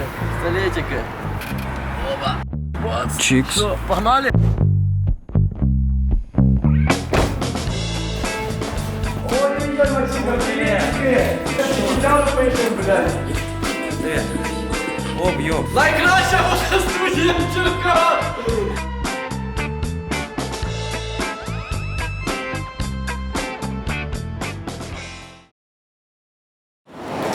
Пистолетика, пистолетика. Опа. Вот. Чикс. Все, погнали. Оп, ёп. Найкраща фотостудія Черкас!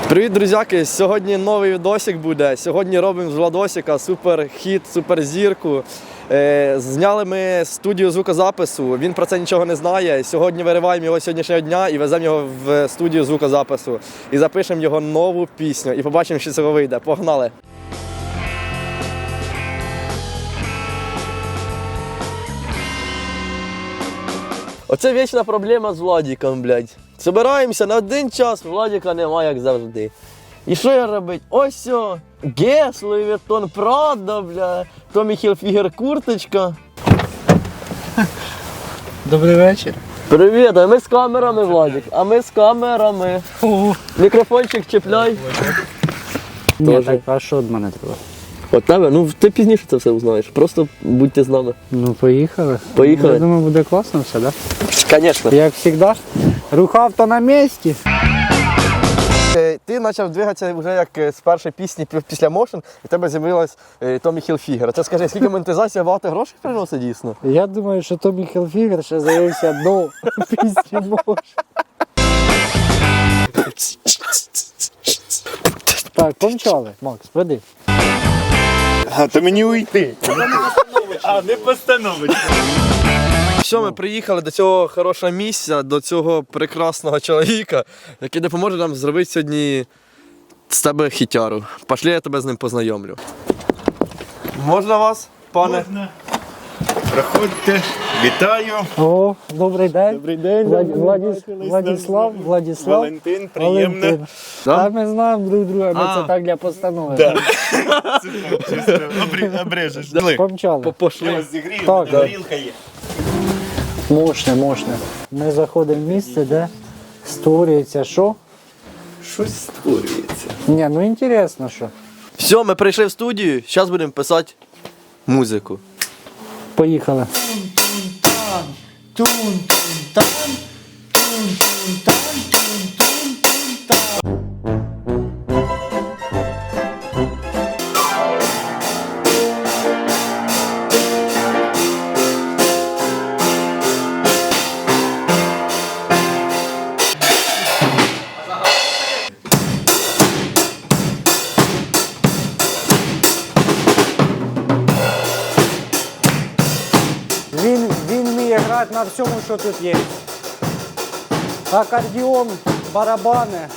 Привіт, друзяки! Сьогодні новий відосик буде. Сьогодні робимо з Владосика супер хіт, супер зірку. Е, зняли ми студію звукозапису. Він про це нічого не знає. Сьогодні вириваємо його сьогоднішнього дня і веземо його в студію звукозапису. І запишемо його нову пісню. І побачимо, що цього вийде. Погнали! Оце вічна проблема з Владіком, блядь. Собираємося на один час, Владіка немає, як завжди. І що я робить? Ось все. Гес, Луї Віттон, Прада, бля, Томі Хілфігер курточка. Добрий вечір. Привіт, а ми з камерами, Владик. А ми з камерами. Мікрофончик чіпляй. Ні, Тоже. так, а що від мене треба? От тебе, ну ти пізніше це все узнаєш. Просто будьте з нами. Ну, поїхали. Поїхали. Я думаю, буде класно все, так? Звісно. Як завжди. Рух авто на місці. Е, Ти почав двигатися вже як е, з першої пісні пі- після Motion, і в тебе з'явилась е, Томі Хілфігер. Це скажи, скільки монетизація багато грошей приносить дійсно? Я думаю, що Томі Хілфігер ще з'явився до пісні Мош. Так, помчали. Макс, веди. А, то мені уйти. А, не постановить. Все, ми приїхали до цього хорошого місця, до цього прекрасного чоловіка, який допоможе нам зробити сьогодні з тебе хітяру. Пошли, я тебе з ним познайомлю. Можна вас, пане? Проходьте, вітаю. О, добрий день. Добрий день. Влад... Владіс... Владіслав, Владіслав. Валентин, приємно. Валентин. Да? А ми знаємо друг друга, ми А. це так для постанови. Да. Чисто обрі- обрежеш. Дали. Помчали. Я Пошли. вас зігрію, Так, да. горілка є. Мощне, мощне. Ми заходимо в місце, де створюється що? Щось створюється. Ні, ну інтересно, що. Все, ми прийшли в студію, зараз будемо писати музику. Поїхали. Він, грати на всьому, що тут є. Акордіон, барабани,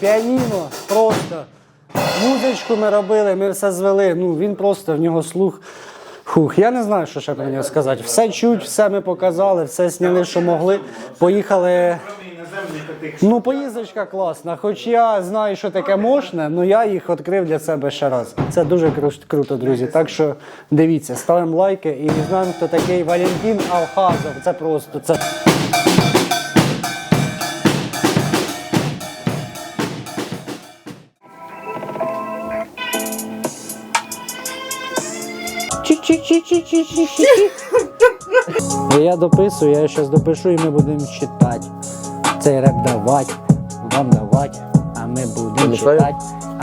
піаніно, просто. Музичку ми робили, ми все звели. Ну, він просто в нього слух. Хух, я не знаю, що ще про нього сказати. Все чуть, все ми показали, все сняли, що могли. Поїхали. Ну, поїздочка класна. Хоч я знаю, що таке можна, але я їх відкрив для себе ще раз. Це дуже кру- круто, друзі. Так що дивіться, ставимо лайки і знаємо, хто такий Валентин Алхазов. Це просто це. Я дописую, я зараз допишу і ми будемо читати. Цей реп давати, вам давати, а ми будемо читати.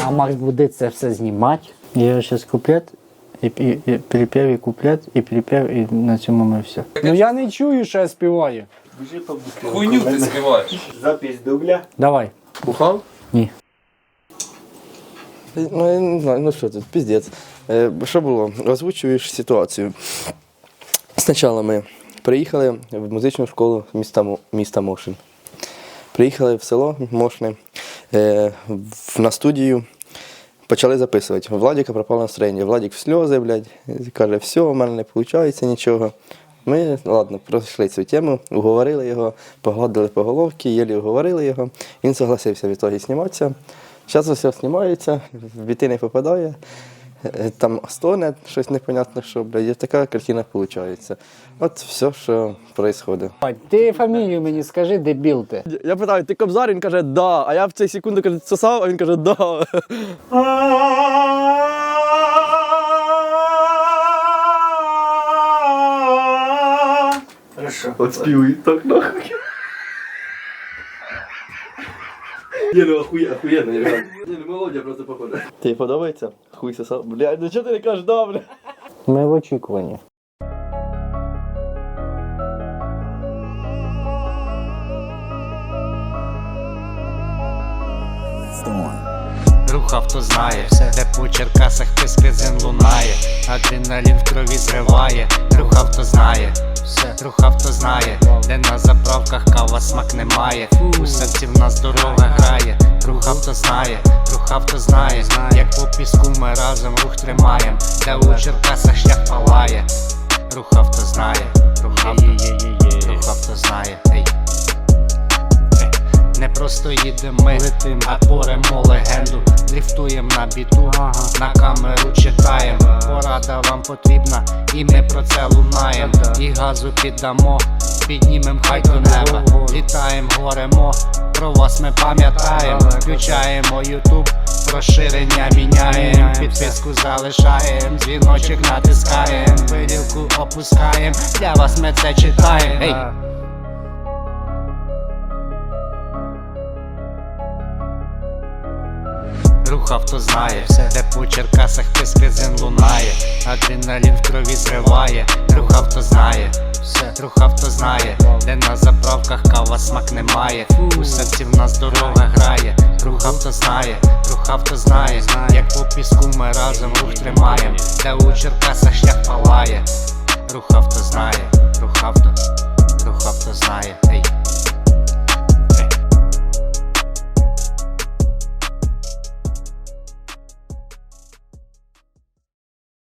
А Макс буде це все знімати. Я зараз куплет, і, і, і припев, і куплет, і припев, і на цьому ми все. Ну я не чую, що я співаю. Хуйню ти співаєш. Запись дубля. Давай. Бухав? Ні. Ну, я не знаю, ну що тут, піздець. Е, що було? Озвучуєш ситуацію. Спочатку ми приїхали в музичну школу міста, Мо- міста Мошин. Приїхали в село Мошне е, на студію. Почали записувати. У Владіка пропало настроєння. Владік в сльози, блядь, каже, все, у мене не виходить нічого. Ми, ладно, пройшли цю тему, уговорили його, погладили по головці, єлі уговорили його. Він согласився від того зніматися. Зараз все знімається, в біти не попадає. Е, там стоне щось непонятно, що, блядь, і така картина виходить. От все, що відбувається. Ти фамілію мені скажи, дебіл ти. Я питаю, ти кобзар? Він каже, да. А я в цей секунду каже, сосав, а він каже, да. Хорошо. От співуй так нахуй. Ні, ну охує, охуєнно, реально. Ні, ну мелодія просто походу. Тобі подобається? Хуй сосав. Блядь, ну чого ти не кажеш, да, бля? Ми в очікуванні. Рух авто знає, все де по Черкасах пискризин лунає, адреналін в крові зриває, рух авто знає, все, рух авто знає, де на заправках кава смак немає, у серці в нас дорога грає, рух авто знає, авто знає, як по піску ми разом рух тримаєм, де у Черкасах шлях палає, рух авто знає, рух авто, рух авто знає, ей. Не просто їдемо ми, летим, а творимо легенду, дріфтуємо на біту, на камеру читаємо. Порада вам потрібна, і ми про це лунаємо. І газу піддамо, піднімем хай до неба. Літаємо, горемо, про вас ми пам'ятаємо. Включаємо Ютуб, розширення міняємо, підписку залишаємо, дзвіночок натискаємо, виділку опускаємо. Для вас ми це читаємо. Ей! Рух авто знає, все де по Черкасах пискризин лунає, адреналін в крові зриває, рух авто знає, все, рухав, авто знає, де на заправках кава смак немає, у серці в нас дорога грає, рухав, хто знає, рухав, хто знає, як по піску ми разом рух тримаєм, де у Черкасах шлях палає, рухав, авто знає,